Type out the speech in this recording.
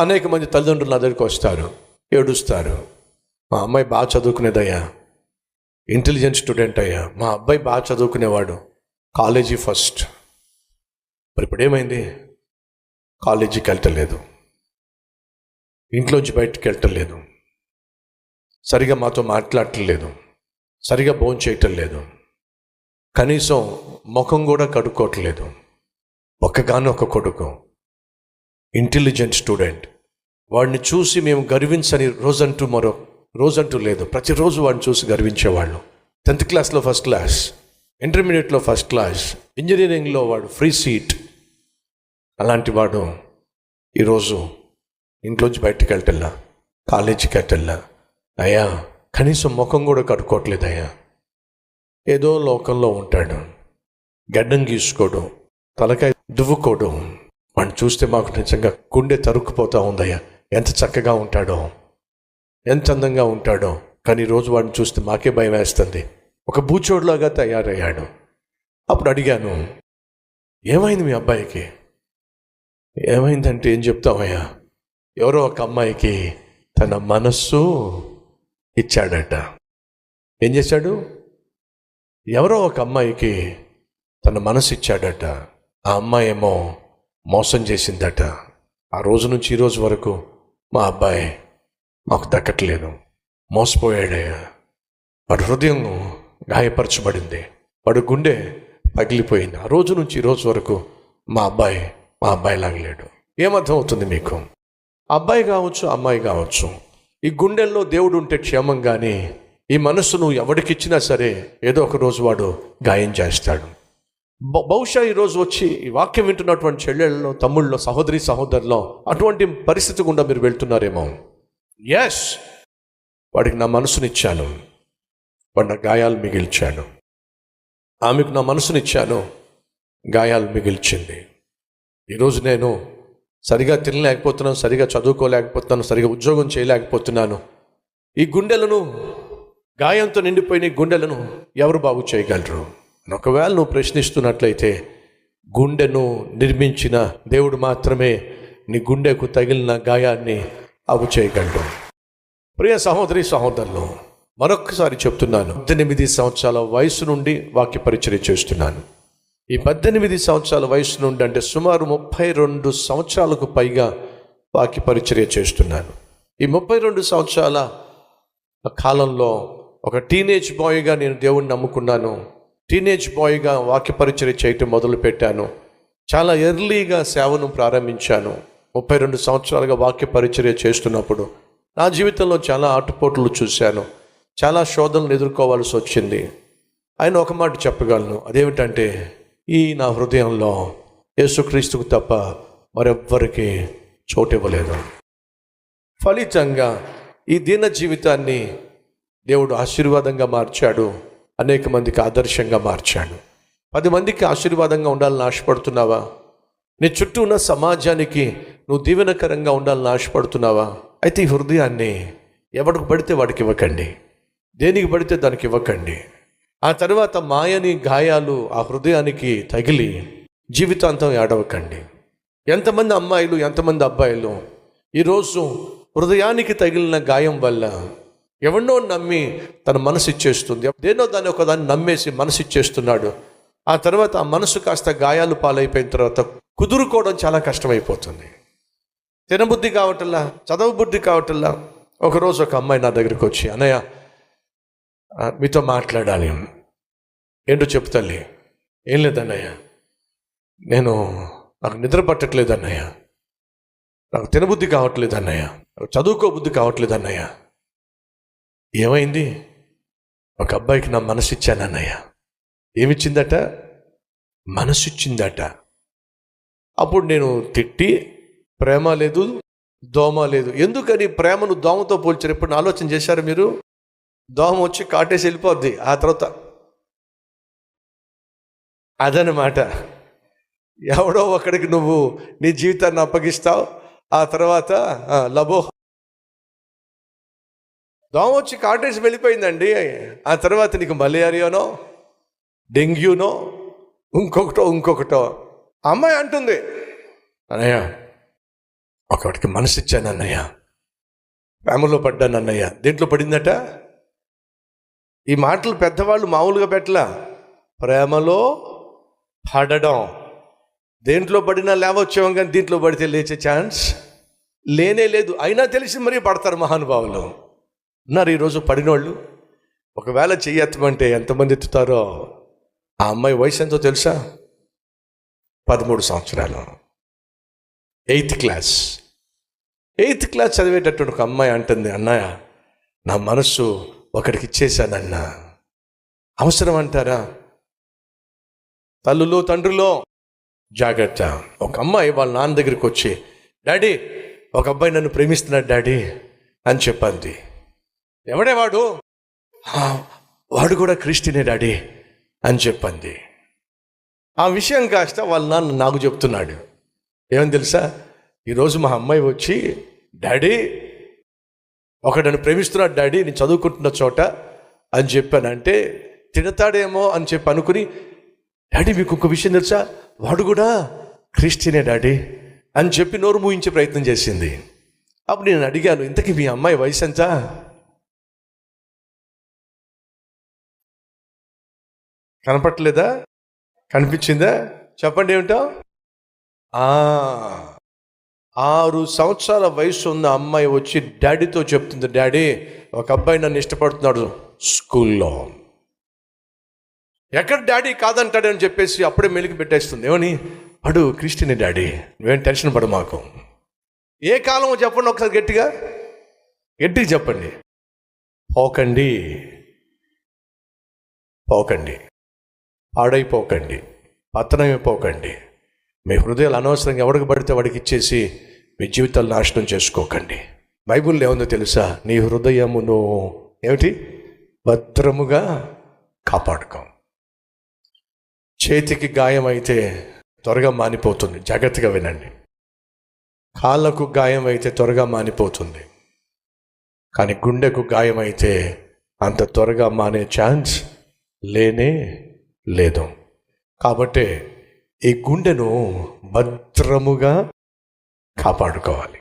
అనేక మంది తల్లిదండ్రులు నా దగ్గరికి వస్తారు ఏడుస్తారు. మా అమ్మాయి బాగా చదువుకునేదయ్యా. ఇంటెలిజెంట్ స్టూడెంట్ అయ్యా. మా అబ్బాయి బాగా చదువుకునేవాడు. కాలేజీ ఫస్ట్ మరి ఇప్పుడు ఏమైంది? కాలేజీకి వెళ్ళటలేదు ఇంట్లోంచి బయటకు వెళ్ళటలేదు సరిగా మాతో మాట్లాడటలేదు. సరిగా భోజనం చేయటం లేదు కనీసం ముఖం కూడా కడుక్కోవట్లేదు. ఒక్కగానో ఒక కొడుకు. Intelligent student. వాడిని చూసి మేము గర్వించని రోజంటూ మరో రోజంటూ లేదు ప్రతిరోజు వాడిని చూసి గర్వించేవాళ్ళు. టెన్త్ క్లాస్లో ఫస్ట్ క్లాస్ ఇంటర్మీడియట్లో ఫస్ట్ క్లాస్ ఇంజనీరింగ్లో వాడు ఫ్రీ సీట్. అలాంటి వాడు ఈరోజు ఇంట్లోంచి బయటికి వెళ్ళటల్లా కాలేజీకి వెళ్ళటల్లా అయ్యా కనీసం ముఖం కూడా కట్టుకోవట్లేదు అయ్యా ఏదో లోకంలో ఉంటాడు. గడ్డం గీసుకోవడం తలకాయ దువ్వుకోవడం వాడిని చూస్తే మాకు నిజంగా గుండె తరుక్కుపోతూ ఉందయ్యా. ఎంత చక్కగా ఉంటాడో ఎంత అందంగా ఉంటాడో. కానీ రోజు వాడిని చూస్తే మాకే భయం వేస్తుంది. ఒక బూచోడ్లాగా తయారయ్యాడు. అప్పుడు అడిగాను ఏమైంది మీ అబ్బాయికి? ఏమైందంటే ఏం చెప్తామయ్యా ఎవరో ఒక అమ్మాయికి తన మనస్సు ఇచ్చాడట. ఏం చేశాడు? ఎవరో ఒక అమ్మాయికి తన మనసు ఇచ్చాడట. ఆ అమ్మాయి ఏమో మోసం చేసిందట. ఆ రోజు నుంచి ఈ రోజు వరకు మా అబ్బాయి మాకు దక్కట్లేదు. మోసపోయాడయ్యా. వాడి హృదయం గాయపరచబడింది. వాడి గుండె పగిలిపోయింది. ఆ రోజు నుంచి ఈ రోజు వరకు మా అబ్బాయి మా అబ్బాయి లాగలేడు ఏమర్థం అవుతుంది మీకు? అబ్బాయి కావచ్చు అమ్మాయి కావచ్చు. ఈ గుండెల్లో దేవుడు ఉంటే క్షేమం కానీ ఈ మనస్సును ఎవడికిచ్చినా సరే ఏదో ఒక రోజు వాడు గాయం చేస్తాడు. బహుశా ఈరోజు వచ్చి ఈ వాక్యం వింటున్నటువంటి చెల్లెళ్ళలో తమ్ముళ్ళలో సహోదరి సహోదరులో అటువంటి పరిస్థితి గుండా మీరు వెళ్తున్నారేమో. ఎస్ వాడికి నా మనసునిచ్చాను. వాడు నా గాయాలు మిగిల్చాను ఆమెకు నా మనసునిచ్చాను. గాయాలు మిగిల్చింది. ఈరోజు నేను సరిగా తినలేకపోతున్నాను సరిగా చదువుకోలేకపోతున్నాను సరిగా ఉద్యోగం చేయలేకపోతున్నాను. ఈ గుండెలను గాయంతో నిండిపోయిన గుండెలను ఎవరు బాగు చేయగలరు? ఒకవేళ నువ్వు ప్రశ్నిస్తున్నట్లయితే గుండెను నిర్మించిన దేవుడు మాత్రమే నీ గుండెకు తగిలిన గాయాన్ని అవు చేయగలడు. ప్రియ సహోదరి సహోదరులు మరొకసారి చెప్తున్నాను. పద్దెనిమిది సంవత్సరాల వయసు నుండి వాక్య పరిచయం చేస్తున్నాను. ఈ పద్దెనిమిది సంవత్సరాల వయసు నుండి అంటే సుమారు ముప్పై రెండు సంవత్సరాలకు పైగా వాక్య పరిచర్య చేస్తున్నాను. ఈ ముప్పై రెండు సంవత్సరాల కాలంలో ఒక టీనేజ్ బాయ్గా నేను దేవుణ్ణి నమ్ముకున్నాను. టీనేజ్ బాయ్గా వాక్య చేయటం మొదలుపెట్టాను. చాలా ఎర్లీగా సేవను ప్రారంభించాను. ముప్పై రెండు సంవత్సరాలుగా వాక్య పరిచర్య చేస్తున్నప్పుడు నా జీవితంలో చాలా ఆటుపోట్లు చూశాను. చాలా శోధనలు ఎదుర్కోవాల్సి వచ్చింది. ఆయన ఒక మాట చెప్పగలను. అదేమిటంటే ఈ నా హృదయంలో యేసుక్రీస్తుకు తప్ప మరెవ్వరికి చోటు ఇవ్వలేదు ఫలితంగా ఈ దీన జీవితాన్ని దేవుడు ఆశీర్వాదంగా మార్చాడు. అనేక మందికి ఆదర్శంగా మార్చాడు. పది మందికి ఆశీర్వాదంగా ఉండాలని ఆశపడుతున్నావా? నీ చుట్టూ ఉన్న సమాజానికి నువ్వు దీవెనకరంగా ఉండాలని ఆశపడుతున్నావా? అయితే ఈ హృదయాన్ని ఎవడికి పడితే వాడికి ఇవ్వకండి. దేనికి పడితే దానికి ఇవ్వకండి. ఆ తర్వాత మాయని గాయాలు ఆ హృదయానికి తగిలి జీవితాంతం ఏడవకండి. ఎంతమంది అమ్మాయిలు ఎంతమంది అబ్బాయిలు ఈరోజు హృదయానికి తగిలిన గాయం వల్ల ఎవరినో నమ్మి తన మనసు ఇచ్చేస్తుంది. దేనో దాన్ని ఒకదాన్ని నమ్మేసి మనసు ఇచ్చేస్తున్నాడు. ఆ తర్వాత ఆ మనసు కాస్త గాయాలు పాలైపోయిన తర్వాత కుదురుకోవడం చాలా కష్టమైపోతుంది. తినబుద్ధి కావటల్లా చదవ బుద్ధి కావటల్లా ఒకరోజు ఒక అమ్మాయి నా దగ్గరికి వచ్చి అన్నయ్య మీతో మాట్లాడాలి. ఏంటో చెప్పు తల్లి. ఏం లేదన్నయ్య. నేను నాకు నిద్ర పట్టట్లేదు అన్నయ్య నాకు తినబుద్ధి కావట్లేదు అన్నయ్య నాకు చదువుకో బుద్ధి కావట్లేదు అన్నయ్య ఏమైంది? ఒక అబ్బాయికి నా మనసు ఇచ్చాను అన్నయ్య. ఏమిచ్చిందట? మనసు ఇచ్చిందట అప్పుడు నేను తిట్టి ప్రేమ లేదు దోమ లేదు. ఎందుకని ప్రేమను దోమతో పోల్చారు? ఎప్పుడు ఆలోచన చేశారు మీరు? దోమ వచ్చి కాటేసి వెళ్ళిపోద్ది ఆ తర్వాత. అదనమాట ఎవడో ఒకడికి నువ్వు నీ జీవితాన్ని అప్పగిస్తావు ఆ తర్వాత లబో దోమ వచ్చి కాటేసి వెళ్ళిపోయిందండి. ఆ తర్వాత నీకు మలేరియానో డెంగ్యూనో ఇంకొకటో ఇంకొకటో. అమ్మాయి అంటుంది అన్నయ్య ఒకటికి మనసు ఇచ్చాను అన్నయ్య. ప్రేమలో పడ్డాను అన్నయ్య. దేంట్లో పడిందట? ఈ మాటలు పెద్దవాళ్ళు మామూలుగా పెట్టలా. ప్రేమలో పడడం. దేంట్లో పడినా లేవచ్చేవం కానీ దీంట్లో పడితే లేచే ఛాన్స్ లేనే లేదు. అయినా తెలిసి మరీ పడతారు మహానుభావులు. ఉన్నారు ఈరోజు పడినోళ్ళు. ఒకవేళ చెయ్యెత్తమంటే ఎంతమంది ఎత్తుతారో ఆ అమ్మాయి వయసు ఎంతో తెలుసా? పదమూడు సంవత్సరాలు. Eighth class. ఎయిత్ క్లాస్ చదివేటటువంటి ఒక అమ్మాయి అంటుంది అన్నయ్య నా మనస్సు ఒకడికి ఇచ్చేశానన్నా. అవసరం అంటారా తల్లులో తండ్రిలో. జాగ్రత్త. ఒక అమ్మాయి వాళ్ళ నాన్న దగ్గరికి వచ్చి డాడీ ఒక అబ్బాయి నన్ను ప్రేమిస్తున్నాడు డాడీ అని చెప్పింది. ఎవడే వాడు? వాడు కూడా క్రిస్టినే డాడీ అని చెప్పింది. ఆ విషయం కాస్త వాళ్ళ నాన్న నాకు చెప్తున్నాడు. ఏమని తెలుసా? ఈరోజు మా అమ్మాయి వచ్చి డాడీ ఒకడను ప్రేమిస్తున్నాడు డాడీ నేను చదువుకుంటున్న చోట అని చెప్పానంటే తిడతాడేమో అని చెప్పి అనుకుని డాడీ మీకు ఒక విషయం తెలుసా? వాడు కూడా క్రిస్టియనే డాడీ అని చెప్పి నోరు మూయించే ప్రయత్నం చేసింది. అప్పుడు నేను అడిగాను ఇంతకీ మీ అమ్మాయి వయసు ఎంత? కనపట్లేదా కనిపించిందా? చెప్పండి ఏమిటో? ఆరు సంవత్సరాల వయసు ఉన్న అమ్మాయి వచ్చి డాడీతో చెప్తుంది డాడీ ఒక అబ్బాయి నన్ను ఇష్టపడుతున్నాడు స్కూల్లో. ఎక్కడ డాడీ కాదంటాడని చెప్పేసి అప్పుడే మెలికి పెట్టేస్తుంది. ఏమని? అడు క్రిస్టియన్ డాడీ నువ్వేం టెన్షన్ పడు మాకు. ఏ కాలం చెప్పండి ఒకసారి గట్టిగా. గట్టిగా చెప్పండి. పోకండి. పోకండి. పాడైపోకండి పతనమైపోకండి. మీ హృదయాలు అనవసరంగా ఎవరికి పడితే వాడికి ఇచ్చేసి మీ జీవితాలు నాశనం చేసుకోకండి. బైబుల్లో ఏముందో తెలుసా? నీ హృదయమును ఏమిటి? భద్రముగా కాపాడుకో. చేతికి గాయం అయితే త్వరగా మానిపోతుంది. జాగ్రత్తగా వినండి. కాళ్ళకు గాయం అయితే త్వరగా మానిపోతుంది. కానీ గుండెకు గాయం అయితే అంత త్వరగా మానే ఛాన్స్ లేనే లేదు. కాబట్టి ఈ గుండెను భద్రముగా కాపాడుకోవాలి.